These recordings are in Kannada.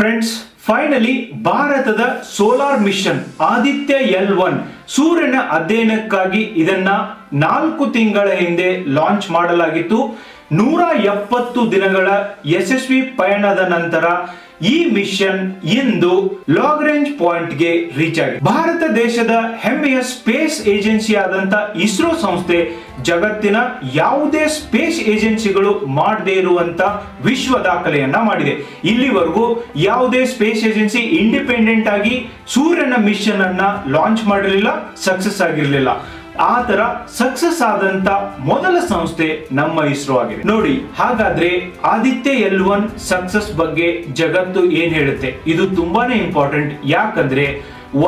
ಫ್ರೆಂಡ್ಸ್ ಫೈನಲಿ ಭಾರತದ solar mission Aditya L one, ಸೂರ್ಯನ ಅಧ್ಯಯನಕ್ಕಾಗಿ ಇದನ್ನ ನಾಲ್ಕು ತಿಂಗಳ ಹಿಂದೆ ಲಾಂಚ್ ಮಾಡಲಾಗಿತ್ತು. ನೂರ ಎಪ್ಪತ್ತು ದಿನಗಳ ಯಶಸ್ವಿ ಪಯಣದ ನಂತರ ಈ ಮಿಷನ್ ಇಂದು ಲಾಗ್ ರೇಂಜ್ ಪಾಯಿಂಟ್ಗೆ ರೀಚ್ ಆಗಿದೆ. ಭಾರತ ದೇಶದ ಹೆಮ್ಮೆಯ ಸ್ಪೇಸ್ ಏಜೆನ್ಸಿ ಆದಂತ ಇಸ್ರೋ ಸಂಸ್ಥೆ ಜಗತ್ತಿನ ಯಾವುದೇ ಸ್ಪೇಸ್ ಏಜೆನ್ಸಿಗಳು ಮಾಡದೇ ಇರುವಂತ ವಿಶ್ವ ದಾಖಲೆಯನ್ನ ಮಾಡಿದೆ. ಇಲ್ಲಿವರೆಗೂ ಯಾವುದೇ ಸ್ಪೇಸ್ ಏಜೆನ್ಸಿ ಇಂಡಿಪೆಂಡೆಂಟ್ ಆಗಿ ಸೂರ್ಯನ ಮಿಷನ್ ಅನ್ನ ಲಾಂಚ್ ಮಾಡಿರಲಿಲ್ಲ, ಸಕ್ಸಸ್ ಆಗಿರಲಿಲ್ಲ. ಆ ತರ ಸಕ್ಸಸ್ ಆದಂತ ಮೊದಲ ಸಂಸ್ಥೆ ನಮ್ಮ ಇಸ್ರೋ ಆಗಿದೆ. ನೋಡಿ, ಹಾಗಾದ್ರೆ ಆದಿತ್ಯ ಎಲ್ ಒನ್ ಸಕ್ಸಸ್ ಬಗ್ಗೆ ಜಗತ್ತು ಏನ್ ಹೇಳುತ್ತೆ? ಇದು ತುಂಬಾನೇ ಇಂಪಾರ್ಟೆಂಟ್ ಯಾಕಂದ್ರೆ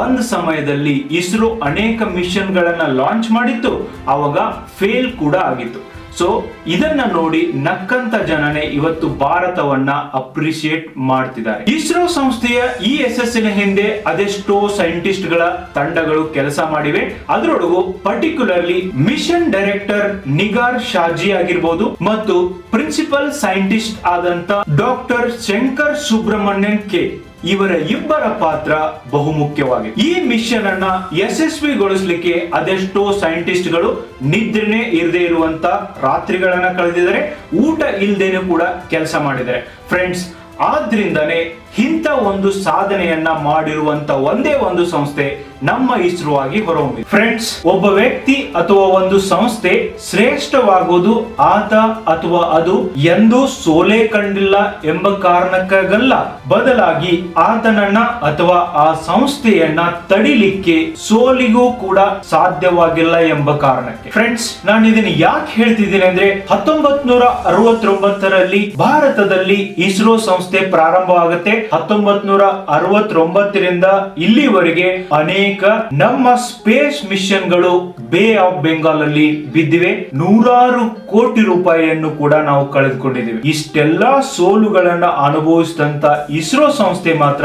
ಒಂದು ಸಮಯದಲ್ಲಿ ಇಸ್ರೋ ಅನೇಕ ಮಿಷನ್ ಗಳನ್ನ ಲಾಂಚ್ ಮಾಡಿತ್ತು. ಅವಾಗ ಫೇಲ್ ಕೂಡ ಆಗಿತ್ತು. ಸೊ ಇದನ್ನ ನೋಡಿ ನಕ್ಕಂತ ಜನನೇ ಇವತ್ತು ಭಾರತವನ್ನ ಅಪ್ರಿಶಿಯೇಟ್ ಮಾಡ್ತಿದ್ದಾರೆ. ಇಸ್ರೋ ಸಂಸ್ಥೆಯ ಈ ಯಶಸ್ಸಿನ ಹಿಂದೆ ಅದೆಷ್ಟೋ ಸೈಂಟಿಸ್ಟ್ಗಳ ತಂಡಗಳು ಕೆಲಸ ಮಾಡಿವೆ. ಅದರೊಳಗು particularly mission director Nigar Shaji ಆಗಿರ್ಬೋದು ಮತ್ತು ಪ್ರಿನ್ಸಿಪಲ್ ಸೈಂಟಿಸ್ಟ್ ಆದಂತ ಡಾಕ್ಟರ್ ಶಂಕರ್ ಸುಬ್ರಹ್ಮಣ್ಯನ್ ಕೆ. ಇವರ ಇಬ್ಬರ ಪಾತ್ರ ಬಹುಮುಖ್ಯವಾಗಿದೆ ಈ ಮಿಷನ್ ಅನ್ನ ಯಶಸ್ವಿಗೊಳಿಸಲಿಕ್ಕೆ ಅದೆಷ್ಟೋ ಸೈಂಟಿಸ್ಟ್ಗಳು ನಿದ್ರೆನೆ ಇರದೆ ಇರುವಂತ ರಾತ್ರಿಗಳನ್ನ ಕಳೆದಿದ್ದಾರೆ. ಊಟ ಇಲ್ಲದೇನೆ ಕೂಡ ಕೆಲಸ ಮಾಡಿದ್ದಾರೆ. ಫ್ರೆಂಡ್ಸ್ ಆದ್ರಿಂದನೇ ಇಂಥ ಒಂದು ಸಾಧನೆಯನ್ನ ಮಾಡಿರುವಂತ ಒಂದೇ ಒಂದು ಸಂಸ್ಥೆ ನಮ್ಮ ಇಸ್ರೋ ಆಗಿ ಹೊರಹೊಮ್ಮಿದೆ. ಫ್ರೆಂಡ್ಸ್ ಒಬ್ಬ ವ್ಯಕ್ತಿ ಅಥವಾ ಒಂದು ಸಂಸ್ಥೆ ಶ್ರೇಷ್ಠವಾಗುವುದು ಆತ ಅಥವಾ ಅದು ಎಂದು ಸೋಲೆ ಕಂಡಿಲ್ಲ ಎಂಬ ಕಾರಣಕ್ಕಾಗಲ್ಲ. ಬದಲಾಗಿ ಆತನನ್ನ ಅಥವಾ ಆ ಸಂಸ್ಥೆಯನ್ನ ತಡಿಲಿಕ್ಕೆ ಸೋಲಿಗೂ ಕೂಡ ಸಾಧ್ಯವಾಗಿಲ್ಲ ಎಂಬ ಕಾರಣಕ್ಕೆ. ಫ್ರೆಂಡ್ಸ್ ನಾನು ಇದನ್ನ ಯಾಕೆ ಹೇಳ್ತಿದ್ದೀನಿ ಅಂದ್ರೆ ಹತ್ತೊಂಬತ್ ನೂರ ಅರವತ್ತೊಂಬತ್ತರಲ್ಲಿ ಭಾರತದಲ್ಲಿ ಇಸ್ರೋ ಸಂಸ್ಥೆ ಪ್ರಾರಂಭವಾಗುತ್ತೆ. ಹತ್ತೊಂಬತ್ ನೂರ ಅರವತ್ತೊಂಬತ್ತರಿಂದ ಇಲ್ಲಿವರೆಗೆ ಅನೇಕ ನಮ್ಮ ಸ್ಪೇಸ್ ಮಿಷನ್ಗಳು ಬೇ ಆಫ್ ಬೆಂಗಾಲ್ ಅಲ್ಲಿ ಬಿದ್ದಿವೆ. ನೂರಾರು ಕೋಟಿ ರೂಪಾಯಿಯನ್ನು ಕೂಡ ನಾವು ಕಳೆದುಕೊಂಡಿದ್ದೇವೆ. ಇಷ್ಟೆಲ್ಲಾ ಸೋಲುಗಳನ್ನ ಅನುಭವಿಸಿದಂತ ಇಸ್ರೋ ಸಂಸ್ಥೆ ಮಾತ್ರ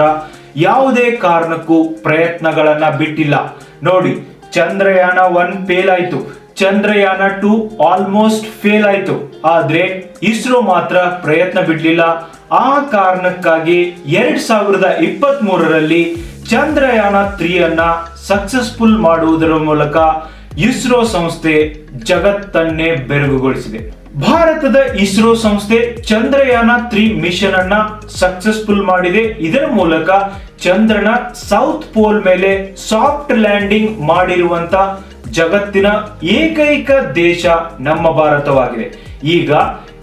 ಯಾವುದೇ ಕಾರಣಕ್ಕೂ ಪ್ರಯತ್ನಗಳನ್ನ ಬಿಟ್ಟಿಲ್ಲ. ನೋಡಿ, ಚಂದ್ರಯಾನ ಒನ್ ಫೇಲ್ ಆಯ್ತು. ಚಂದ್ರಯಾನ ಟು ಆಲ್ಮೋಸ್ಟ್ ಫೇಲ್ ಆಯ್ತು. ಆದ್ರೆ ಇಸ್ರೋ ಮಾತ್ರ ಪ್ರಯತ್ನ ಬಿಡ್ಲಿಲ್ಲ. ಆ ಕಾರಣಕ್ಕಾಗಿ ಎರಡ್ ಸಾವಿರದ ಇಪ್ಪತ್ತ್ ಮೂರರಲ್ಲಿ ಚಂದ್ರಯಾನ ತ್ರೀಯನ್ನ ಸಕ್ಸಸ್ಫುಲ್ ಮಾಡುವುದರ ಮೂಲಕ ಇಸ್ರೋ ಸಂಸ್ಥೆ ಜಗತ್ತನ್ನೇ ಬೆರಗುಗೊಳಿಸಿದೆ. ಭಾರತದ ಇಸ್ರೋ ಸಂಸ್ಥೆ ಚಂದ್ರಯಾನ ತ್ರೀ ಮಿಷನ್ ಅನ್ನ ಸಕ್ಸಸ್ಫುಲ್ ಮಾಡಿದೆ. ಇದರ ಮೂಲಕ ಚಂದ್ರನ ಸೌತ್ ಪೋಲ್ ಮೇಲೆ ಸಾಫ್ಟ್ ಲ್ಯಾಂಡಿಂಗ್ ಮಾಡಿರುವಂತ ಜಗತ್ತಿನ ಏಕೈಕ ದೇಶ ನಮ್ಮ ಭಾರತವಾಗಿದೆ. ಈಗ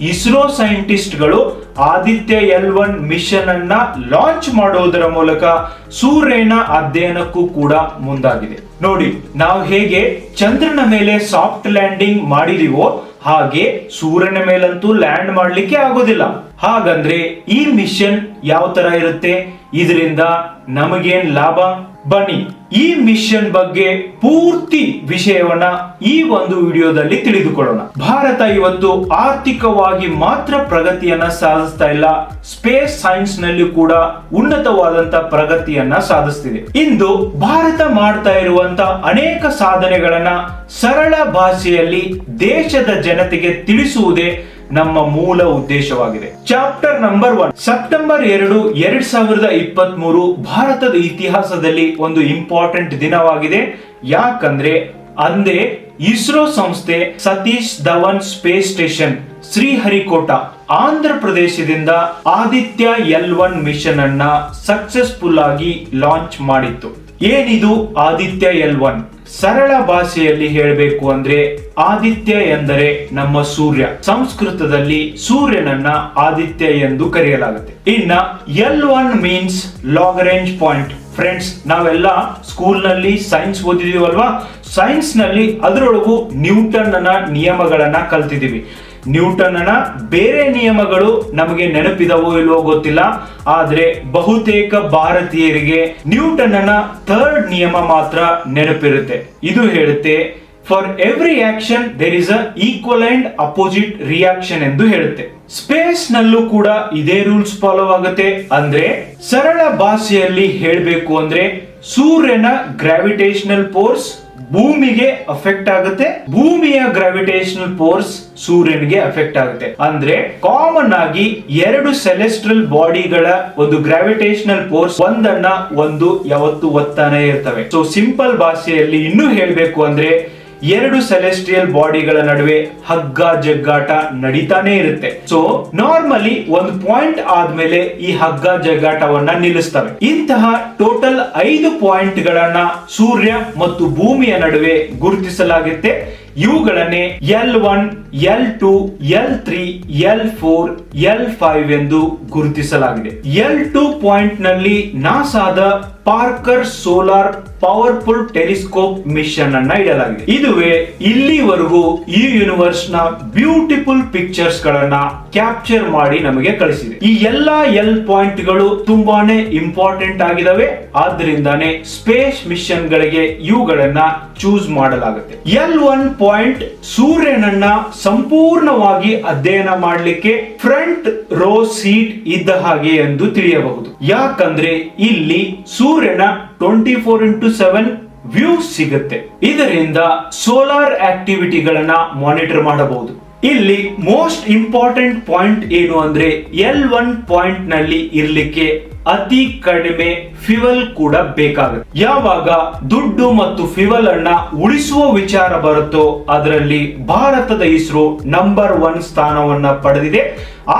ಇಸ್ರೋ ಸೈಂಟಿಸ್ಟ್ಗಳು ಆದಿತ್ಯ ಎಲ್ ಒನ್ ಮಿಷನ್ ಅನ್ನ ಲಾಂಚ್ ಮಾಡುವುದರ ಮೂಲಕ ಸೂರ್ಯನ ಅಧ್ಯಯನಕ್ಕೂ ಕೂಡ ಮುಂದಾಗಿದೆ. ನೋಡಿ, ನಾವು ಹೇಗೆ ಚಂದ್ರನ ಮೇಲೆ ಸಾಫ್ಟ್ ಲ್ಯಾಂಡಿಂಗ್ ಮಾಡಿದೀವೋ ಹಾಗೆ ಸೂರ್ಯನ ಮೇಲಂತೂ ಲ್ಯಾಂಡ್ ಮಾಡಲಿಕ್ಕೆ ಆಗೋದಿಲ್ಲ. ಹಾಗಂದ್ರೆ ಈ ಮಿಷನ್ ಯಾವ ತರ ಇರುತ್ತೆ? ಇದರಿಂದ ನಮಗೇನ್ ಲಾಭ? ಬನ್ನಿ, ಈ ಮಿಷನ್ ಬಗ್ಗೆ ಪೂರ್ತಿ ವಿಷಯವನ್ನ ಈ ಒಂದು ವಿಡಿಯೋದಲ್ಲಿ ತಿಳಿದುಕೊಳ್ಳೋಣ. ಭಾರತ ಇವತ್ತು ಆರ್ಥಿಕವಾಗಿ ಮಾತ್ರ ಪ್ರಗತಿಯನ್ನ ಸಾಧಿಸ್ತಾ ಇಲ್ಲ ಸ್ಪೇಸ್ ಸೈನ್ಸ್ನಲ್ಲಿ ಕೂಡ ಉನ್ನತವಾದಂತ ಪ್ರಗತಿಯನ್ನ ಸಾಧಿಸ್ತಿದೆ. ಇಂದು ಭಾರತ ಮಾಡ್ತಾ ಇರುವಂತ ಅನೇಕ ಸಾಧನೆಗಳನ್ನ ಸರಳ ಭಾಷೆಯಲ್ಲಿ ದೇಶದ ಜನತೆಗೆ ತಿಳಿಸುವುದೇ ನಮ್ಮ ಮೂಲ ಉದ್ದೇಶವಾಗಿದೆ. ಚಾಪ್ಟರ್ ನಂಬರ್ ಒನ್ ಸೆಪ್ಟೆಂಬರ್ ಎರಡು, ಎರಡ್ ಸಾವಿರದ ಇಪ್ಪತ್ತ್ ಮೂರು ಭಾರತದ ಇತಿಹಾಸದಲ್ಲಿ ಒಂದು ಇಂಪಾರ್ಟೆಂಟ್ ದಿನವಾಗಿದೆ. ಯಾಕಂದ್ರೆ ಅಂದೇ ಇಸ್ರೋ ಸಂಸ್ಥೆ ಸತೀಶ್ ಧವನ್ ಸ್ಪೇಸ್ ಸ್ಟೇಷನ್ ಶ್ರೀಹರಿಕೋಟ ಆಂಧ್ರ ಪ್ರದೇಶದಿಂದ ಆದಿತ್ಯ ಎಲ್ ಒನ್ ಮಿಷನ್ ಅನ್ನ ಸಕ್ಸಸ್ಫುಲ್ ಆಗಿ ಲಾಂಚ್ ಮಾಡಿತ್ತು. ಏನಿದು ಆದಿತ್ಯ ಎಲ್ ಒನ್? ಸರಳ ಭಾಷೆಯಲ್ಲಿ ಹೇಳಬೇಕು ಅಂದ್ರೆ ಆದಿತ್ಯ ಎಂದರೆ ನಮ್ಮ ಸೂರ್ಯ. ಸಂಸ್ಕೃತದಲ್ಲಿ ಸೂರ್ಯನನ್ನ ಆದಿತ್ಯ ಎಂದು ಕರೆಯಲಾಗುತ್ತೆ. ಇನ್ನ L one means long range point friends ನಾವೆಲ್ಲ ಸ್ಕೂಲ್ನಲ್ಲಿ ಸೈನ್ಸ್ ಓದಿದೀವಲ್ವಾ? ಸೈನ್ಸ್ನಲ್ಲಿ ಅದರೊಳಗೂ ನ್ಯೂಟನ್ನ ನಿಯಮಗಳನ್ನ ಕಲ್ತಿದ್ದೀವಿ. ನ್ಯೂಟನ್ನ ಬೇರೆ ನಿಯಮಗಳು ನಮಗೆ ನೆನಪಿದವೋ ಇಲ್ವೋ ಗೊತ್ತಿಲ್ಲ. ಆದ್ರೆ ಬಹುತೇಕ ಭಾರತೀಯರಿಗೆ ನ್ಯೂಟನ್ನ ಥರ್ಡ್ ನಿಯಮ ಮಾತ್ರ ನೆನಪಿರುತ್ತೆ. ಇದು ಹೇಳುತ್ತೆ for every action there is a equal and opposite reaction ಎಂದು ಹೇಳುತ್ತೆ. ಸ್ಪೇಸ್ ನಲ್ಲೂ ಕೂಡ ಇದೇ ರೂಲ್ಸ್ ಫಾಲೋ ಆಗುತ್ತೆ. ಅಂದ್ರೆ ಸರಳ ಭಾಷೆಯಲ್ಲಿ ಹೇಳಬೇಕು ಅಂದ್ರೆ ಸೂರ್ಯನ ಗ್ರಾವಿಟೇಷನಲ್ ಫೋರ್ಸ್ ಭೂಮಿಗೆ ಅಫೆಕ್ಟ್ ಆಗುತ್ತೆ. ಭೂಮಿಯ ಗ್ರಾವಿಟೇಷನಲ್ ಫೋರ್ಸ್ ಸೂರ್ಯನಿಗೆ ಅಫೆಕ್ಟ್ ಆಗುತ್ತೆ. ಅಂದ್ರೆ ಕಾಮನ್ ಆಗಿ ಎರಡು ಸೆಲೆಸ್ಟ್ರಲ್ ಬಾಡಿಗಳ ಒಂದು ಗ್ರಾವಿಟೇಷನಲ್ ಫೋರ್ಸ್ ಒಂದನ್ನ ಒಂದು ಯಾವತ್ತು ಒತ್ತಾನೆ ಇರ್ತವೆ. ಸೊ ಸಿಂಪಲ್ ಭಾಷೆಯಲ್ಲಿ ಇನ್ನೂ ಹೇಳಬೇಕು ಅಂದ್ರೆ ಎರಡು ಸೆಲೆಸ್ಟಿಯಲ್ ಬಾಡಿಗಳ ನಡುವೆ ಹಗ್ಗ ಜಗ್ಗಾಟ ನಡೀತಾನೆ ಇರುತ್ತೆ. ಸೊ ನಾರ್ಮಲಿ ಒಂದು ಪಾಯಿಂಟ್ ಆದ್ಮೇಲೆ ಈ ಹಗ್ಗ ಜಗ್ಗಾಟವನ್ನ ನಿಲ್ಲಿಸ್ತವೆ. ಇಂತಹ ಟೋಟಲ್ ಐದು ಪಾಯಿಂಟ್ ಗಳನ್ನ ಸೂರ್ಯ ಮತ್ತು ಭೂಮಿಯ ನಡುವೆ ಗುರುತಿಸಲಾಗುತ್ತೆ. ಇವುಗಳನ್ನೇ L one L two L three L four L five ಎಂದು ಗುರುತಿಸಲಾಗಿದೆ. ಎಲ್ ಟು ಪಾಯಿಂಟ್ನಲ್ಲಿ ನಾಸಾದ Parker solar powerful telescope mission ಅನ್ನ ಇಡಲಾಗಿದೆ. ಇದುವೇ ಇಲ್ಲಿವರೆಗೂ ಈ ಯೂನಿವರ್ಸ್ನ ಬ್ಯೂಟಿಫುಲ್ ಪಿಕ್ಚರ್ಸ್ ಗಳನ್ನ ಕ್ಯಾಪ್ಚರ್ ಮಾಡಿ ನಮಗೆ ಕಳಿಸಿದೆ. ಈ ಎಲ್ಲಾ ಎಲ್ ಪಾಯಿಂಟ್ಗಳು ತುಂಬಾನೇ ಇಂಪಾರ್ಟೆಂಟ್ ಆಗಿದಾವೆ. ಆದ್ರಿಂದಾನೇ ಸ್ಪೇಸ್ ಮಿಷನ್ ಗಳಿಗೆ ಇವುಗಳನ್ನ ಚೂಸ್ ಮಾಡಲಾಗುತ್ತೆ. ಎಲ್ ಒನ್ ಪಾಯಿಂಟ್ ಸೂರ್ಯನನ್ನ ಸಂಪೂರ್ಣವಾಗಿ ಅಧ್ಯಯನ ಮಾಡಲಿಕ್ಕೆ ಫ್ರಂಟ್ ರೋ ಸೀಟ್ ಇದ್ದ ಹಾಗೆ ಎಂದು ತಿಳಿಯಬಹುದು. ಯಾಕಂದ್ರೆ ಇಲ್ಲಿ ಸೂರ್ಯನ twenty four into seven view ಸಿಗುತ್ತೆ. ಇದರಿಂದ ಸೋಲಾರ್ ಆಕ್ಟಿವಿಟಿಗಳನ್ನ ಮಾನಿಟರ್ ಮಾಡಬಹುದು. ಇಲ್ಲಿ ಮೋಸ್ಟ್ ಇಂಪಾರ್ಟೆಂಟ್ ಪಾಯಿಂಟ್ ಏನು ಅಂದ್ರೆ ಎಲ್ ಒನ್ ಪಾಯಿಂಟ್ನಲ್ಲಿ ಇರ್ಲಿಕ್ಕೆ ಅತಿ ಕಡಿಮೆ ಫ್ಯೂಯಲ್ ಕೂಡ ಬೇಕಾಗುತ್ತೆ. ಯಾವಾಗ ದುಡ್ಡು ಮತ್ತು ಫ್ಯೂಯಲ್ ಅನ್ನ ಉಳಿಸುವ ವಿಚಾರ ಬರುತ್ತೋ ಅದರಲ್ಲಿ ಭಾರತದ ಇಸ್ರೋ ನಂಬರ್ ಒನ್ ಸ್ಥಾನವನ್ನ ಪಡೆದಿದೆ.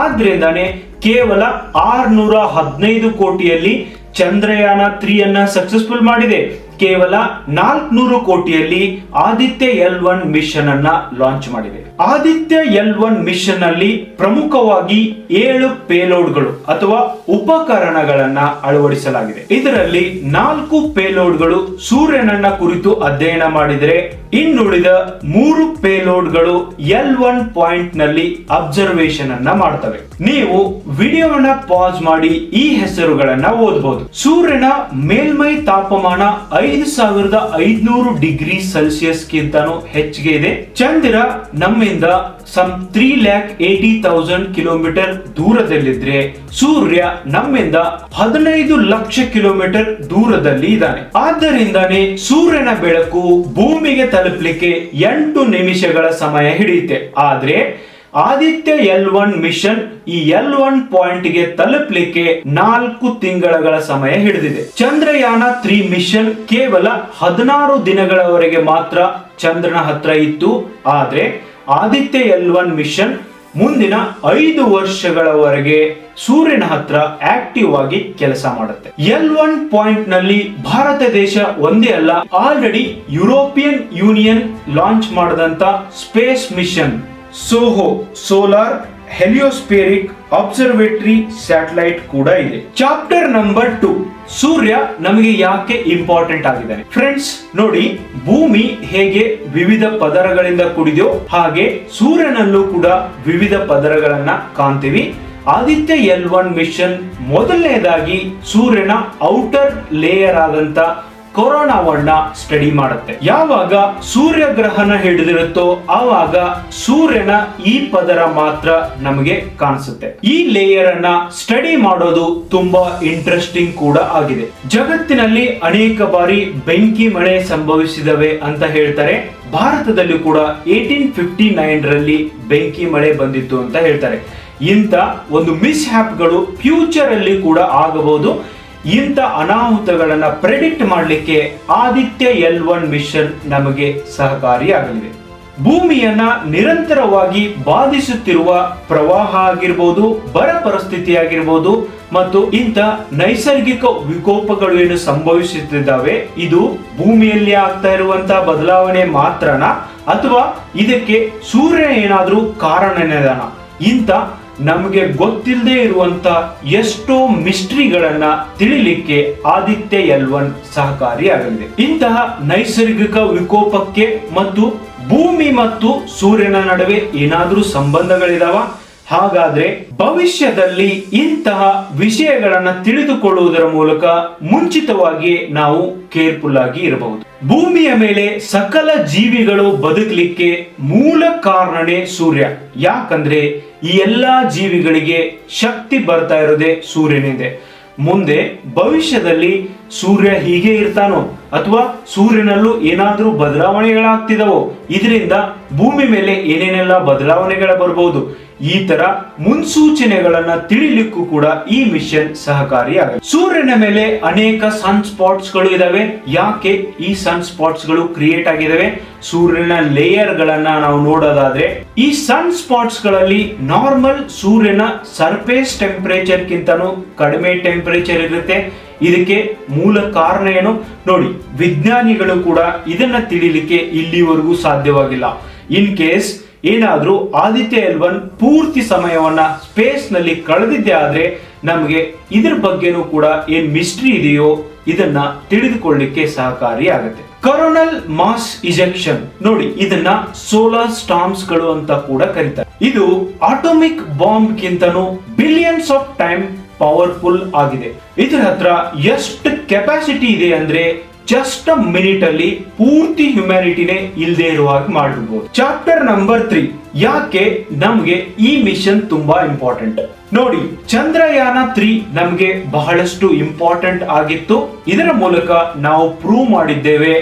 ಆದ್ರಿಂದಾನೆ ಕೇವಲ ಆರ್ನೂರ ಹದಿನೈದು ಕೋಟಿಯಲ್ಲಿ ಚಂದ್ರಯಾನ ತ್ರೀ ಅನ್ನ ಸಕ್ಸಸ್ಫುಲ್ ಮಾಡಿದೆ. ಕೇವಲ ನಾಲ್ಕನೂರು ಕೋಟಿಯಲ್ಲಿ ಆದಿತ್ಯ ಎಲ್ ಒನ್ ಮಿಷನ್ ಅನ್ನ ಲಾಂಚ್ ಮಾಡಿದೆ. ಆದಿತ್ಯ ಎಲ್ ಒನ್ ಮಿಷನ್ ಅಲ್ಲಿ ಪ್ರಮುಖವಾಗಿ ಏಳು ಪೇಲೋಡ್ಗಳು ಅಥವಾ ಉಪಕರಣಗಳನ್ನ ಅಳವಡಿಸಲಾಗಿದೆ. ಇದರಲ್ಲಿ ನಾಲ್ಕು ಪೇಲೋಡ್ಗಳು ಸೂರ್ಯನನ್ನ ಕುರಿತು ಅಧ್ಯಯನ ಮಾಡಿದರೆ, ಇನ್ನುಳಿದ ಮೂರು ಪೇಲೋಡ್ಗಳು ಎಲ್ ಒನ್ ಪಾಯಿಂಟ್ನಲ್ಲಿ ಅಬ್ಸರ್ವೇಷನ್ ಅನ್ನ ಮಾಡ್ತವೆ. ನೀವು ವಿಡಿಯೋವನ್ನ ಪಾಸ್ ಮಾಡಿ ಈ ಹೆಸರುಗಳನ್ನ ಓದಬಹುದು ಸೂರ್ಯನ ಮೇಲ್ಮೈ ತಾಪಮಾನ ಐದು ಸಾವಿರದ ಐದ್ನೂರು ಡಿಗ್ರಿ ಸೆಲ್ಸಿಯಸ್ ಗಿಂತನೂ ಹೆಚ್ಚಿಗೆ ಇದೆ. ಚಂದಿರ ನಮ್ಮಿಂದ some three lakh eighty thousand kilometre ದೂರದಲ್ಲಿದ್ರೆ ಸೂರ್ಯ ನಮ್ಮಿಂದ ಹದಿನೈದು ಲಕ್ಷ ಕಿಲೋಮೀಟರ್ ದೂರದಲ್ಲಿ ಇದ್ದಾನೆ. ಆದ್ದರಿಂದಾನೇ ಸೂರ್ಯನ ಬೆಳಕು ಭೂಮಿಗೆ ತಲುಪಲಿಕ್ಕೆ ಎಂಟು ನಿಮಿಷಗಳ ಸಮಯ ಹಿಡಿಯುತ್ತೆ. ಆದ್ರೆ ಆದಿತ್ಯ ಎಲ್ ಒನ್ ಮಿಷನ್ ಈ ಎಲ್ ಒನ್ ಪಾಯಿಂಟ್ಗೆ ತಲುಪಲಿಕ್ಕೆ ನಾಲ್ಕು ತಿಂಗಳ ಸಮಯ ಹಿಡಿದಿದೆ. ಚಂದ್ರಯಾನ ತ್ರೀ ಮಿಷನ್ ಕೇವಲ ಹದಿನಾರು ದಿನಗಳವರೆಗೆ ಮಾತ್ರ ಚಂದ್ರನ ಹತ್ರ ಇತ್ತು. ಆದ್ರೆ ಆದಿತ್ಯ ಎಲ್ ಒನ್ ಮಿಷನ್ ಮುಂದಿನ ಐದು ವರ್ಷಗಳವರೆಗೆ ಸೂರ್ಯನ ಹತ್ರ ಆಕ್ಟಿವ್ ಆಗಿ ಕೆಲಸ ಮಾಡುತ್ತೆ. ಎಲ್ ಒನ್ ಪಾಯಿಂಟ್ನಲ್ಲಿ ಭಾರತ ದೇಶ ಒಂದೇ ಅಲ್ಲ already European Union launch ಮಾಡದಂತ space mission SOHO solar heliospheric observatory satellite ಕೂಡ ಇದೆ. ಚಾಪ್ಟರ್ ನಂಬರ್ ಟು, ಸೂರ್ಯ ನಮಗೆ ಯಾಕೆ ಇಂಪಾರ್ಟೆಂಟ್ ಆಗಿದ್ದಾನೆ? ಫ್ರೆಂಡ್ಸ್, ನೋಡಿ, ಭೂಮಿ ಹೇಗೆ ವಿವಿಧ ಪದರಗಳಿಂದ ಕೂಡಿದೆಯೋ ಹಾಗೆ ಸೂರ್ಯನಲ್ಲೂ ಕೂಡ ವಿವಿಧ ಪದರಗಳನ್ನ ಕಾಣ್ತೀವಿ. ಆದಿತ್ಯ ಎಲ್ ಒನ್ ಮಿಷನ್ ಮೊದಲನೇದಾಗಿ ಸೂರ್ಯನ ಔಟರ್ ಲೇಯರ್ ಆದಂತ ಕೊರೋನಾವನ್ನ ಸ್ಟಡಿ ಮಾಡುತ್ತೆ. ಯಾವಾಗ ಸೂರ್ಯ ಗ್ರಹಣ ಹಿಡಿದಿರುತ್ತೋ ಆವಾಗ ಸೂರ್ಯನ ಈ ಪದರ ಮಾತ್ರ ನಮಗೆ ಕಾಣಿಸುತ್ತೆ. ಈ ಲೇಯರ್ ಅನ್ನ ಸ್ಟಡಿ ಮಾಡೋದು ತುಂಬಾ ಇಂಟ್ರೆಸ್ಟಿಂಗ್ ಕೂಡ ಆಗಿದೆ. ಜಗತ್ತಿನಲ್ಲಿ ಅನೇಕ ಬಾರಿ ಬೆಂಕಿ ಮಳೆ ಸಂಭವಿಸಿದವೆ ಅಂತ ಹೇಳ್ತಾರೆ. ಭಾರತದಲ್ಲಿ ಕೂಡ ಏಟೀನ್ ಫಿಫ್ಟಿ ನೈನ್ ರಲ್ಲಿ ಬೆಂಕಿ ಮಳೆ ಬಂದಿತ್ತು ಅಂತ ಹೇಳ್ತಾರೆ. ಇಂಥ ಒಂದು ಮಿಸ್ ಹ್ಯಾಪ್ಗಳು ಫ್ಯೂಚರ್ ಅಲ್ಲಿ ಕೂಡ ಆಗಬಹುದು. ಇಂಥ ಅನಾಹುತಗಳನ್ನ ಪ್ರೆಡಿಕ್ಟ್ ಮಾಡಲಿಕ್ಕೆ ಆದಿತ್ಯ ಎಲ್ ಒನ್ ಮಿಷನ್ ನಮಗೆ ಸಹಕಾರಿಯಾಗಲಿದೆ. ಭೂಮಿಯನ್ನ ನಿರಂತರವಾಗಿ ಬಾಧಿಸುತ್ತಿರುವ ಪ್ರವಾಹ ಆಗಿರ್ಬೋದು, ಬರ ಪರಿಸ್ಥಿತಿ ಆಗಿರ್ಬೋದು ಮತ್ತು ಇಂಥ ನೈಸರ್ಗಿಕ ವಿಕೋಪಗಳು ಏನು ಸಂಭವಿಸುತ್ತಿದ್ದಾವೆ, ಇದು ಭೂಮಿಯಲ್ಲಿ ಆಗ್ತಾ ಇರುವಂತಹ ಬದಲಾವಣೆ ಮಾತ್ರನಾ ಅಥವಾ ಇದಕ್ಕೆ ಸೂರ್ಯ ಏನಾದರೂ ಕಾರಣನೇದಾನ ಇಂಥ ನಮಗೆ ಗೊತ್ತಿಲ್ಲದೆ ಇರುವಂತ ಎಷ್ಟೋ ಮಿಸ್ಟ್ರಿಗಳನ್ನ ತಿಳಿಲಿಕ್ಕೆ ಆದಿತ್ಯ ಎಲ್ವನ್ ಸಹಕಾರಿಯಾಗಲಿದೆ. ಇಂತಹ ನೈಸರ್ಗಿಕ ವಿಕೋಪಕ್ಕೆ ಮತ್ತು ಭೂಮಿ ಮತ್ತು ಸೂರ್ಯನ ನಡುವೆ ಏನಾದ್ರೂ ಸಂಬಂಧಗಳಿದಾವ? ಹಾಗಾದ್ರೆ ಭವಿಷ್ಯದಲ್ಲಿ ಇಂತಹ ವಿಷಯಗಳನ್ನ ತಿಳಿದುಕೊಳ್ಳುವುದರ ಮೂಲಕ ಮುಂಚಿತವಾಗಿ ನಾವು ಕೇರ್ಫುಲ್ ಆಗಿ ಇರಬಹುದು. ಭೂಮಿಯ ಮೇಲೆ ಸಕಲ ಜೀವಿಗಳು ಬದುಕಲಿಕ್ಕೆ ಮೂಲ ಕಾರಣನೇ ಸೂರ್ಯ. ಯಾಕಂದ್ರೆ ಈ ಎಲ್ಲ ಜೀವಿಗಳಿಗೆ ಶಕ್ತಿ ಬರ್ತಾ ಇರೋದೇ ಸೂರ್ಯನಿಂದ. ಮುಂದೆ ಭವಿಷ್ಯದಲ್ಲಿ ಸೂರ್ಯ ಹೀಗೆ ಇರ್ತಾನೋ ಅಥವಾ ಸೂರ್ಯನಲ್ಲೂ ಏನಾದರೂ ಬದಲಾವಣೆಗಳಾಗ್ತಿದವೋ, ಇದರಿಂದ ಭೂಮಿ ಮೇಲೆ ಏನೇನೆಲ್ಲ ಬದಲಾವಣೆಗಳು ಬರಬಹುದು ಈ ತರ ಮುನ್ಸೂಚನೆಗಳನ್ನ ತಿಳಿಲಿಕ್ಕೂ ಕೂಡ ಈ ಮಿಷನ್ ಸಹಕಾರಿಯಾಗಿದೆ ಸೂರ್ಯನ ಮೇಲೆ ಅನೇಕ ಸನ್ ಸ್ಪಾಟ್ಸ್ಗಳು ಇದಾವೆ. ಯಾಕೆ ಈ ಸನ್ ಸ್ಪಾಟ್ಸ್ಗಳು ಕ್ರಿಯೇಟ್ ಆಗಿದಾವೆ? ಸೂರ್ಯನ ಲೇಯರ್ ಗಳನ್ನ ನಾವು ನೋಡೋದಾದ್ರೆ, ಈ ಸನ್ ಸ್ಪಾಟ್ಸ್ಗಳಲ್ಲಿ ನಾರ್ಮಲ್ ಸೂರ್ಯನ ಸರ್ಫೇಸ್ ಟೆಂಪರೇಚರ್ ಗಿಂತನೂ ಕಡಿಮೆ ಟೆಂಪರೇಚರ್ ಇರುತ್ತೆ. ಇದಕ್ಕೆ ಮೂಲ ಕಾರಣ ಏನು? ನೋಡಿ, ವಿಜ್ಞಾನಿಗಳು ಕೂಡ ಇದನ್ನ ತಿಳಿಲಿಕ್ಕೆ ಇಲ್ಲಿವರೆಗೂ ಸಾಧ್ಯವಾಗಿಲ್ಲ. ಇನ್ ಕೇಸ್ ಏನಾದ್ರೂ ಆದಿತ್ಯ ಎಲ್ವನ್ ಪೂರ್ತಿ ಸಮಯವನ್ನ ಸ್ಪೇಸ್ನಲ್ಲಿ ಕಳೆದಿದ್ದೆ ಆದ್ರೆ ನಮಗೆ ಇದ್ರ ಬಗ್ಗೆನೂ ಕೂಡ ಏನ್ ಮಿಸ್ಟ್ರಿ ಇದೆಯೋ ಇದನ್ನ ತಿಳಿದುಕೊಳ್ಳಿಕ್ಕೆ ಸಹಕಾರಿ ಆಗುತ್ತೆ. ಕರೋನಲ್ ಮಾಸ್ ಇಜೆಕ್ಷನ್ ನೋಡಿ, ಇದನ್ನ ಸೋಲಾರ್ ಸ್ಟಾಮ್ಸ್ಗಳು ಅಂತ ಕೂಡ ಕರೀತಾರೆ. ಇದು ಆಟೋಮಿಕ್ ಬಾಂಬ್ ಗಿಂತನೂ ಬಿಲಿಯನ್ಸ್ ಆಫ್ ಟೈಮ್ ಪವರ್ಫುಲ್ ಆಗಿದೆ. ಇದರ ಹತ್ರ ಎಷ್ಟು ಕೆಪಾಸಿಟಿ ಇದೆ ಅಂದ್ರೆ ಜಸ್ಟ್ ಮಿನಿಟ್ ಅಲ್ಲಿ ಪೂರ್ತಿ ಹ್ಯುಮ್ಯಾನಿಟಿನೇ ಇಲ್ಲದೆ ಇರುವ ಹಾಗೆ ಮಾಡಿರ್ಬೋದು ಚಾಪ್ಟರ್ ನಂಬರ್ ತ್ರೀ ಯಾಕೆ ನಮ್ಗೆ ಈ ಮಿಷನ್ ತುಂಬಾ ಇಂಪಾರ್ಟೆಂಟ್ ನೋಡಿ, ಚಂದ್ರಯಾನ ತ್ರೀ ನಮ್ಗೆ ಬಹಳಷ್ಟು ಇಂಪಾರ್ಟೆಂಟ್ ಆಗಿತ್ತು. ಇದರ ಮೂಲಕ ನಾವು ಪ್ರೂವ್ ಮಾಡಿದ್ದೇವೆ,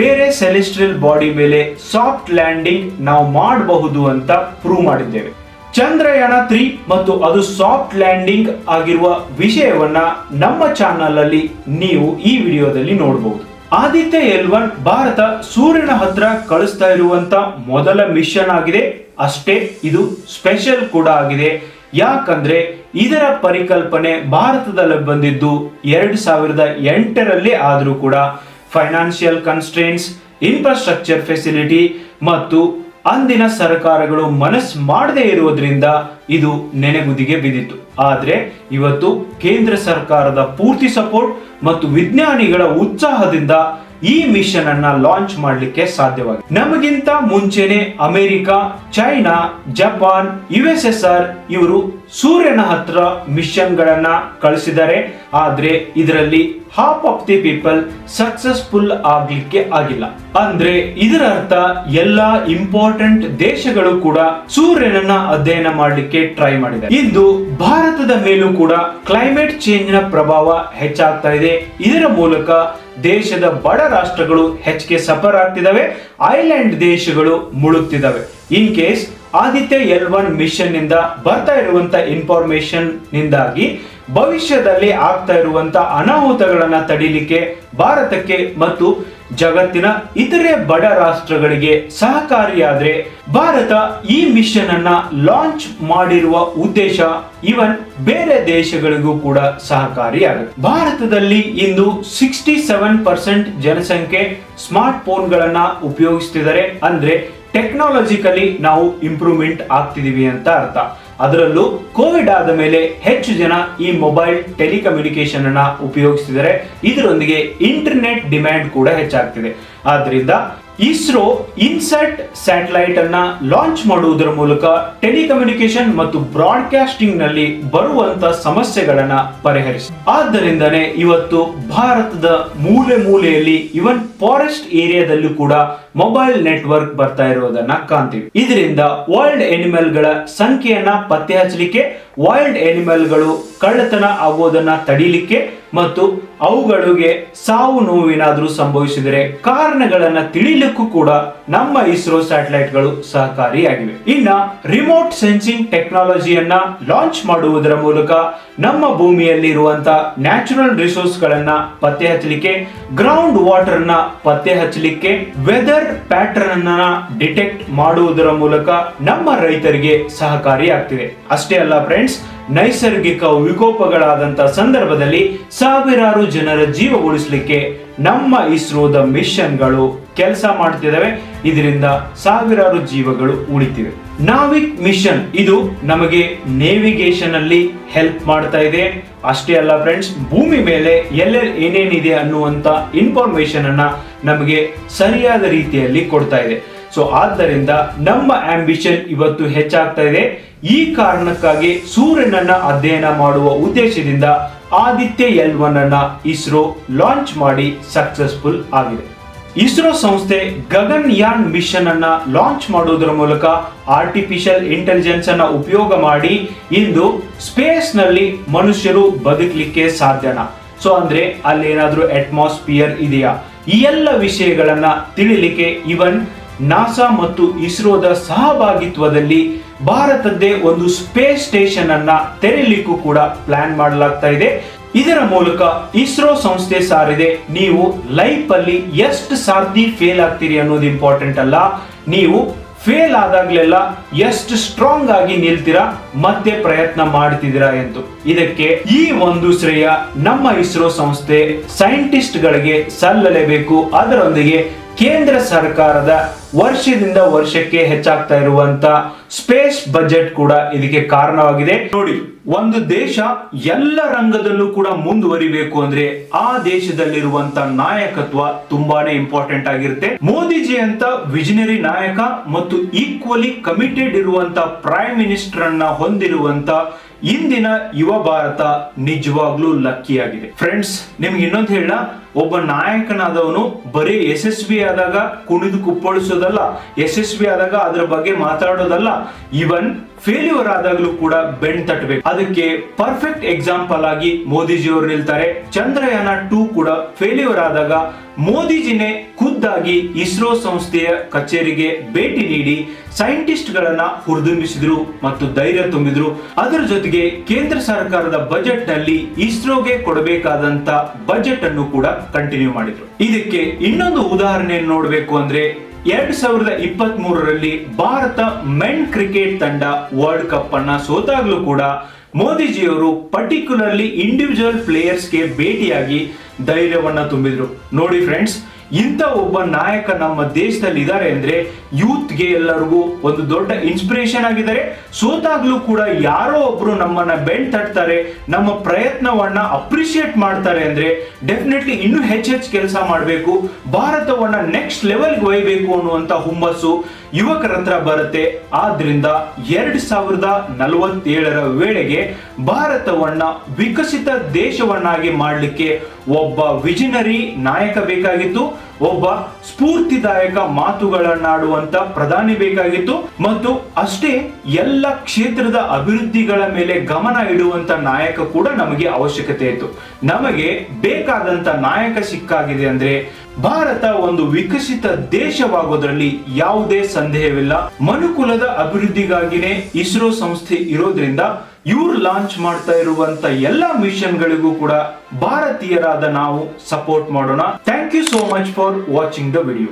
ಬೇರೆ ಸೆಲೆಸ್ಟ್ರಿಯಲ್ ಬಾಡಿ ಮೇಲೆ ಸಾಫ್ಟ್ ಲ್ಯಾಂಡಿಂಗ್ ನಾವು ಮಾಡಬಹುದು ಅಂತ ಪ್ರೂವ್ ಮಾಡಿದ್ದೇವೆ. ಚಂದ್ರಯಾನ ತ್ರೀ ಮತ್ತು ಅದು ಸಾಫ್ಟ್ ಲ್ಯಾಂಡಿಂಗ್ ಆಗಿರುವ ವಿಷಯವನ್ನ ನಮ್ಮ ಚಾನಲ್ ಅಲ್ಲಿ ನೀವು ಈ ವಿಡಿಯೋದಲ್ಲಿ ನೋಡಬಹುದು ಆದಿತ್ಯ ಎಲ್ ಭಾರತ ಸೂರ್ಯನ ಹತ್ರ ಕಳಿಸ್ತಾ ಇರುವಂತ ಮೊದಲ ಮಿಷನ್ ಆಗಿದೆ. ಅಷ್ಟೇ ಇದು ಸ್ಪೆಷಲ್ ಕೂಡ ಆಗಿದೆ. ಯಾಕಂದ್ರೆ ಇದರ ಪರಿಕಲ್ಪನೆ ಭಾರತದಲ್ಲಿ ಬಂದಿದ್ದು ಎರಡ್ ಸಾವಿರದ ಎಂಟರಲ್ಲಿ ಆದರೂ ಕೂಡ ಫೈನಾನ್ಷಿಯಲ್ ಕನ್ಸ್ಟ್ರೇನ್ಸ್ ಇನ್ಫ್ರಾಸ್ಟ್ರಕ್ಚರ್ ಫೆಸಿಲಿಟಿ ಮತ್ತು ಅಂದಿನ ಸರ್ಕಾರಗಳು ಮನಸ್ ಮಾಡದೇ ಇರುವುದರಿಂದ ಇದು ನೆನೆಗುದಿಗೆ ಬಿದ್ದಿತ್ತು. ಆದರೆ ಇವತ್ತು ಕೇಂದ್ರ ಸರ್ಕಾರದ ಪೂರ್ತಿ ಸಪೋರ್ಟ್ ಮತ್ತು ವಿಜ್ಞಾನಿಗಳ ಉತ್ಸಾಹದಿಂದ ಈ ಮಿಷನ್ ಅನ್ನ ಲಾಂಚ್ ಮಾಡಲಿಕ್ಕೆ ಸಾಧ್ಯವಾಗಿದೆ. ನಮಗಿಂತ ಮುಂಚೆನೆ America, China, Japan, U S S R ಇವರು ಸೂರ್ಯನ ಹತ್ರ ಮಿಷನ್ ಗಳನ್ನ ಕಳಿಸಿದ್ದಾರೆ. ಆದ್ರೆ ಇದರಲ್ಲಿ half of the people successful ಆಗ್ಲಿಕ್ಕೆ ಆಗಿಲ್ಲ. ಅಂದ್ರೆ ಇದರ ಅರ್ಥ ಎಲ್ಲಾ ಇಂಪಾರ್ಟೆಂಟ್ ದೇಶಗಳು ಕೂಡ ಸೂರ್ಯನನ್ನ ಅಧ್ಯಯನ ಮಾಡಲಿಕ್ಕೆ ಟ್ರೈ ಮಾಡಿದೆ. ಇಂದು ಭಾರತದ ಮೇಲೂ ಕೂಡ ಕ್ಲೈಮೇಟ್ ಚೇಂಜ್ನ ಪ್ರಭಾವ ಹೆಚ್ಚಾಗ್ತಾ ಇದೆ. ಇದರ ಮೂಲಕ ದೇಶದ ಬಡ ರಾಷ್ಟ್ರಗಳು ಹೆಚ್ಚಿಗೆ ಸಫರ್ ಆಗ್ತಿದಾವೆ ಐಲ್ಯಾಂಡ್ ದೇಶಗಳು ಮುಳುಗ್ತಿದಾವೆ in case Aditya L one ಮಿಷನ್ನಿಂದ ಬರ್ತಾ ಇರುವಂತ ಇನ್ಫಾರ್ಮೇಶನ್ ನಿಂದಾಗಿ ಭವಿಷ್ಯದಲ್ಲಿ ಆಗ್ತಾ ಇರುವಂತ ಅನಾಹುತಗಳನ್ನ ತಡೀಲಿಕ್ಕೆ ಭಾರತಕ್ಕೆ ಮತ್ತು ಜಗತ್ತಿನ ಇತರೆ ಬಡ ರಾಷ್ಟ್ರಗಳಿಗೆ ಸಹಕಾರಿಯಾದ್ರೆ ಭಾರತ ಈ ಮಿಷನ್ ಅನ್ನ ಲಾಂಚ್ ಮಾಡಿರುವ ಉದ್ದೇಶ ಇವನ್ ಬೇರೆ ದೇಶಗಳಿಗೂ ಕೂಡ ಸಹಕಾರಿಯಾಗುತ್ತೆ. ಭಾರತದಲ್ಲಿ ಇಂದು ಸಿಕ್ಸ್ಟಿ ಸೆವೆನ್ ಪರ್ಸೆಂಟ್ ಜನಸಂಖ್ಯೆ ಸ್ಮಾರ್ಟ್ ಫೋನ್ಗಳನ್ನ ಉಪಯೋಗಿಸ್ತಿದ್ದಾರೆ. ಅಂದ್ರೆ ಟೆಕ್ನಾಲಜಿಕಲಿ ನಾವು ಇಂಪ್ರೂವ್ಮೆಂಟ್ ಆಗ್ತಿದೀವಿ ಅಂತ ಅರ್ಥ. ಅದರಲ್ಲೂ ಕೋವಿಡ್ ಆದ ಮೇಲೆ ಹೆಚ್ಚು ಜನ ಈ ಮೊಬೈಲ್ ಟೆಲಿಕಮ್ಯುನಿಕೇಶನ್ ಅನ್ನ ಉಪಯೋಗಿಸಿದರೆ ಇದರೊಂದಿಗೆ ಇಂಟರ್ನೆಟ್ ಡಿಮ್ಯಾಂಡ್ ಕೂಡ ಹೆಚ್ಚಾಗ್ತಿದೆ. ಆದ್ರಿಂದ ಇಸ್ರೋ ಇನ್ಸೆಟ್ ಸ್ಯಾಟಲೈಟ್ ಅನ್ನ ಲಾಂಚ್ ಮಾಡುವುದರ ಮೂಲಕ ಟೆಲಿಕಮ್ಯುನಿಕೇಶನ್ ಮತ್ತು ಬ್ರಾಡ್ಕಾಸ್ಟಿಂಗ್ನಲ್ಲಿ ಬರುವಂತ ಸಮಸ್ಯೆಗಳನ್ನ ಪರಿಹರಿಸಿ. ಆದ್ದರಿಂದನೇ ಇವತ್ತು ಭಾರತದ ಮೂಲೆ ಮೂಲೆಯಲ್ಲಿ ಇವನ್ ಫಾರೆಸ್ಟ್ ಏರಿಯಾದಲ್ಲೂ ಕೂಡ ಮೊಬೈಲ್ ನೆಟ್ವರ್ಕ್ ಬರ್ತಾ ಇರೋದನ್ನ ಕಾಣ್ತೀವಿ. ಇದರಿಂದ ವೈಲ್ಡ್ ಎನಿಮಲ್ಗಳ ಸಂಖ್ಯೆಯನ್ನ ಪತ್ತೆ ಹಚ್ಚಲಿಕ್ಕೆ ವೈಲ್ಡ್ ಎನಿಮಲ್ಗಳು ಕಳ್ಳತನ ಆಗೋದನ್ನ ತಡೀಲಿಕ್ಕೆ ಮತ್ತು ಅವುಗಳಿಗೆ ಸಾವು ನೋವಿನಾದ್ರೂ ಸಂಭವಿಸಿದರೆ ಕಾರಣಗಳನ್ನ ತಿಳಿಲಿಕ್ಕೂ ಕೂಡ ನಮ್ಮ ಇಸ್ರೋ ಸ್ಯಾಟಲೈಟ್ಗಳು ಸಹಕಾರಿಯಾಗಿವೆ. ಇನ್ನ ರಿಮೋಟ್ ಸೆನ್ಸಿಂಗ್ ಟೆಕ್ನಾಲಜಿಯನ್ನ ಲಾಂಚ್ ಮಾಡುವುದರ ಮೂಲಕ ನಮ್ಮ ಭೂಮಿಯಲ್ಲಿ ಇರುವಂತ ನ್ಯಾಚುರಲ್ ರಿಸೋರ್ಸ್ ಗಳನ್ನ ಪತ್ತೆ ಹಚ್ಚಲಿಕ್ಕೆ ಗ್ರೌಂಡ್ ವಾಟರ್ನ ಪತ್ತೆ ಹಚ್ಚಲಿಕ್ಕೆ ವೆದರ್ ಪ್ಯಾಟರ್ನ್ ಅನ್ನ ಡಿಟೆಕ್ಟ್ ಮಾಡುವುದರ ಮೂಲಕ ನಮ್ಮ ರೈತರಿಗೆ ಸಹಕಾರಿಯಾಗ್ತಿದೆ ಅಷ್ಟೇ ಅಲ್ಲ ಫ್ರೆಂಡ್ಸ್, ನೈಸರ್ಗಿಕ ವಿಕೋಪಗಳಾದಂತ ಸಂದರ್ಭದಲ್ಲಿ ಸಾವಿರಾರು ಜನರ ಜೀವ ಉಳಿಸಲಿಕ್ಕೆ ನಮ್ಮ ಇಸ್ರೋದ ಮಿಷನ್ಗಳು ಕೆಲಸ ಮಾಡ್ತಿದ್ದಾವೆ. ಇದರಿಂದ ಸಾವಿರಾರು ಜೀವಗಳು ಉಳಿತಿವೆ. ನಾವಿಕ್ ಮಿಷನ್ ಇದು ನಮಗೆ ನೇವಿಗೇಷನ್ ಅಲ್ಲಿ ಹೆಲ್ಪ್ ಮಾಡ್ತಾ ಇದೆ. ಅಷ್ಟೇ ಅಲ್ಲ ಫ್ರೆಂಡ್ಸ್, ಭೂಮಿ ಮೇಲೆ ಎಲ್ಲೆಲ್ಲಿ ಏನೇನಿದೆ ಅನ್ನುವಂತ ಇನ್ಫಾರ್ಮೇಶನ್ ಅನ್ನ ನಮಗೆ ಸರಿಯಾದ ರೀತಿಯಲ್ಲಿ ಕೊಡ್ತಾ ಇದೆ. ಸೊ, ಆದ್ದರಿಂದ ನಮ್ಮ ಆಂಬಿಷನ್ ಇವತ್ತು ಹೆಚ್ಚಾಗ್ತಾ ಇದೆ. ಈ ಕಾರಣಕ್ಕಾಗಿ ಸೂರ್ಯನನ್ನ ಅಧ್ಯಯನ ಮಾಡುವ ಉದ್ದೇಶದಿಂದ ಆದಿತ್ಯ ಎಲ್ ಒನ್ ಅನ್ನ ಇಸ್ರೋ ಲಾಂಚ್ ಮಾಡಿ ಸಕ್ಸಸ್ಫುಲ್ ಆಗಿದೆ. ಇಸ್ರೋ ಸಂಸ್ಥೆ ಗಗನ್ಯಾನ್ ಮಿಷನ್ ಅನ್ನ ಲಾಂಚ್ ಮಾಡುವುದರ ಮೂಲಕ ಆರ್ಟಿಫಿಷಿಯಲ್ ಇಂಟೆಲಿಜೆನ್ಸ್ ಅನ್ನ ಉಪಯೋಗ ಮಾಡಿ ಇಂದು ಸ್ಪೇಸ್ನಲ್ಲಿ ಮನುಷ್ಯರು ಬದುಕಲಿಕ್ಕೆ ಸಾಧ್ಯನ? ಸೊ ಅಂದ್ರೆ ಅಲ್ಲಿ ಏನಾದ್ರೂ ಅಟ್ಮಾಸ್ಫಿಯರ್ ಇದೆಯಾ? ಈ ಎಲ್ಲ ವಿಷಯಗಳನ್ನ ತಿಳಿಲಿಕ್ಕೆ ಇವನ್ ನಾಸಾ ಮತ್ತು ಇಸ್ರೋದ ಸಹಭಾಗಿತ್ವದಲ್ಲಿ ಭಾರತದ್ದೇ ಒಂದು ಸ್ಪೇಸ್ ಸ್ಟೇಷನ್ ಅನ್ನ ತೆರೆಯಲಿಕ್ಕೂ ಕೂಡ ಪ್ಲಾನ್ ಮಾಡಲಾಗ್ತಾ ಇದೆ. ಇದರ ಮೂಲಕ ಇಸ್ರೋ ಸಂಸ್ಥೆ ಸಾರಿದೆ, ನೀವು ಲೈಫ್ ಅಲ್ಲಿ ಎಷ್ಟು ಸಾರ್ದಿ ಫೇಲ್ ಆಗ್ತೀರಿ ಅನ್ನೋದು ಇಂಪಾರ್ಟೆಂಟ್ ಅಲ್ಲ. ನೀವು ಫೇಲ್ ಆದಾಗ್ಲೆಲ್ಲ ಎಷ್ಟು ಸ್ಟ್ರಾಂಗ್ ಆಗಿ ನಿಲ್ತೀರಾ, ಮತ್ತೆ ಪ್ರಯತ್ನ ಮಾಡ್ತಿದ್ದೀರಾ ಎಂದು. ಇದಕ್ಕೆ ಈ ಒಂದು ಶ್ರೇಯ ನಮ್ಮ ಇಸ್ರೋ ಸಂಸ್ಥೆ ಸೈಂಟಿಸ್ಟ್ ಗಳಿಗೆ ಸಲ್ಲಲೇಬೇಕು. ಅದರೊಂದಿಗೆ ಕೇಂದ್ರ ಸರ್ಕಾರದ ವರ್ಷದಿಂದ ವರ್ಷಕ್ಕೆ ಹೆಚ್ಚಾಗ್ತಾ ಇರುವಂತ ಸ್ಪೇಸ್ ಬಜೆಟ್ ಕೂಡ ಇದಕ್ಕೆ ಕಾರಣವಾಗಿದೆ. ನೋಡಿ, ಒಂದು ದೇಶ ಎಲ್ಲ ರಂಗದಲ್ಲೂ ಕೂಡ ಮುಂದುವರಿಬೇಕು ಅಂದ್ರೆ ಆ ದೇಶದಲ್ಲಿರುವಂತ ನಾಯಕತ್ವ ತುಂಬಾನೇ ಇಂಪಾರ್ಟೆಂಟ್ ಆಗಿರುತ್ತೆ. ಮೋದಿಜಿ ಅಂತ ವಿಜನರಿ ನಾಯಕ ಮತ್ತು ಈಕ್ವಲಿ ಕಮಿಟೆಡ್ ಇರುವಂತ ಪ್ರೈಮ್ ಮಿನಿಸ್ಟರ್ ಅನ್ನ ಹೊಂದಿರುವಂತ ಇಂದಿನ ಯುವ ಭಾರತ ನಿಜವಾಗ್ಲೂ ಲಕ್ಕಿ ಆಗಿದೆ. ಫ್ರೆಂಡ್ಸ್ ನಿಮ್ಗೆ ಇನ್ನೊಂದು ಹೇಳ ಒಬ್ಬ ನಾಯಕನಾದವನು ಬರೀ ಯಶಸ್ವಿ ಆದಾಗ ಕುಣಿದು ಕುಪ್ಪಳಿಸೋದಲ್ಲ, ಯಶಸ್ವಿ ಆದಾಗ ಅದರ ಬಗ್ಗೆ ಮಾತಾಡೋದಲ್ಲ ಇವನ್ ಫೇಲ್ಯೂರ್ ಆದಾಗಲೂ ಕೂಡ ಬೆಣ್ ತಟ್ಟಬೇಕು ಅದಕ್ಕೆ ಪರ್ಫೆಕ್ಟ್ ಎಕ್ಸಾಂಪಲ್ ಆಗಿ ಮೋದಿಜಿ ಅವರು ನಿಲ್ತಾರೆ. ಚಂದ್ರಯಾನ ಟೂ ಕೂಡ ಫೇಲ್ಯೂರ್ ಆದಾಗ ಮೋದಿಜಿನೇ ಖುದ್ದಾಗಿ ಇಸ್ರೋ ಸಂಸ್ಥೆಯ ಕಚೇರಿಗೆ ಭೇಟಿ ನೀಡಿ ಸೈಂಟಿಸ್ಟ್ ಗಳನ್ನ ಹುರಿದುಂಬಿಸಿದ್ರು ಮತ್ತು ಧೈರ್ಯ ತುಂಬಿದ್ರು. ಅದರ ಜೊತೆಗೆ ಕೇಂದ್ರ ಸರ್ಕಾರದ ಬಜೆಟ್ನಲ್ಲಿ ಇಸ್ರೋಗೆ ಕೊಡಬೇಕಾದಂತ ಬಜೆಟ್ ಅನ್ನು ಕೂಡ ಕಂಟಿನ್ಯೂ ಮಾಡಿದ್ರು. ಇದಕ್ಕೆ ಇನ್ನೊಂದು ಉದಾಹರಣೆ ನೋಡಬೇಕು ಅಂದ್ರೆ ಎರಡ್ ಸಾವಿರದ ಇಪ್ಪತ್ತ್ ಮೂರರಲ್ಲಿ ಭಾರತ ಮೆನ್ ಕ್ರಿಕೆಟ್ ತಂಡ ವರ್ಲ್ಡ್ ಕಪ್ ಅನ್ನ ಸೋತಾಗ್ಲೂ ಕೂಡ ಮೋದಿಜಿಯವರು ಪರ್ಟಿಕ್ಯುಲರ್ಲಿ ಇಂಡಿವಿಜುವಲ್ ಪ್ಲೇಯರ್ಸ್ಗೆ ಭೇಟಿಯಾಗಿ ಧೈರ್ಯವನ್ನ ತುಂಬಿದ್ರು. ನೋಡಿ ಫ್ರೆಂಡ್ಸ್ ಇಂಥ ಒಬ್ಬ ನಾಯಕ ನಮ್ಮ ದೇಶದಲ್ಲಿ ಇದ್ದಾರೆ ಅಂದ್ರೆ ಯೂತ್ಗೆ ಎಲ್ಲರಿಗೂ ಒಂದು ದೊಡ್ಡ ಇನ್ಸ್ಪಿರೇಷನ್ ಆಗಿದ್ದಾರೆ. ಸೋತಾಗ್ಲೂ ಕೂಡ ಯಾರೋ ಒಬ್ರು ನಮ್ಮನ್ನ ಬೆಂಡ್ ತಟ್ತಾರೆ, ನಮ್ಮ ಪ್ರಯತ್ನವನ್ನ ಅಪ್ರಿಶಿಯೇಟ್ ಮಾಡ್ತಾರೆ ಅಂದ್ರೆ ಡೆಫಿನೆಟ್ಲಿ ಇನ್ನೂ ಹೆಚ್ಚು ಹೆಚ್ಚು ಕೆಲಸ ಮಾಡಬೇಕು, ಭಾರತವನ್ನ ನೆಕ್ಸ್ಟ್ ಲೆವೆಲ್ಗೆ ಒಯ್ಯಬೇಕು ಅನ್ನುವಂತ ಹುಮ್ಮಸ್ಸು ಯುವಕರ ರಂಧ್ರ ಬರುತ್ತೆ. ಆದ್ರಿಂದ ಎರಡ್ ಸಾವಿರದ ನಲವತ್ತೇಳರ ವೇಳೆಗೆ ಭಾರತವನ್ನ ವಿಕಸಿತ ದೇಶವನ್ನಾಗಿ ಮಾಡಲಿಕ್ಕೆ ಒಬ್ಬ ವಿಜಿನರಿ ನಾಯಕ ಬೇಕಾಗಿತ್ತು. ಒಬ್ಬ ಸ್ಫೂರ್ತಿದಾಯಕ ಮಾತುಗಳನ್ನಾಡುವಂತ ಪ್ರಧಾನಿ ಬೇಕಾಗಿತ್ತು. ಮತ್ತು ಅಷ್ಟೇ ಎಲ್ಲ ಕ್ಷೇತ್ರದ ಅಭಿವೃದ್ಧಿಗಳ ಮೇಲೆ ಗಮನ ಇಡುವಂತ ನಾಯಕ ಕೂಡ ನಮಗೆ ಅವಶ್ಯಕತೆ ಇತ್ತು. ನಮಗೆ ಬೇಕಾದಂತ ನಾಯಕ ಸಿಕ್ಕಾಗಿದೆ ಅಂದ್ರೆ ಭಾರತ ಒಂದು ವಿಕಸಿತ ದೇಶವಾಗೋದ್ರಲ್ಲಿ ಯಾವುದೇ ಸಂದೇಹವಿಲ್ಲ. ಮನುಕುಲದ ಅಭಿವೃದ್ಧಿಗಾಗಿನೇ ಇಸ್ರೋ ಸಂಸ್ಥೆ ಇರೋದ್ರಿಂದ ಇವ್ರು ಲಾಂಚ್ ಮಾಡ್ತಾ ಇರುವಂತ ಎಲ್ಲಾ ಮಿಷನ್ ಗಳಿಗೂ ಕೂಡ ಭಾರತೀಯರಾದ ನಾವು ಸಪೋರ್ಟ್ ಮಾಡೋಣ. Thank you so much for watching the video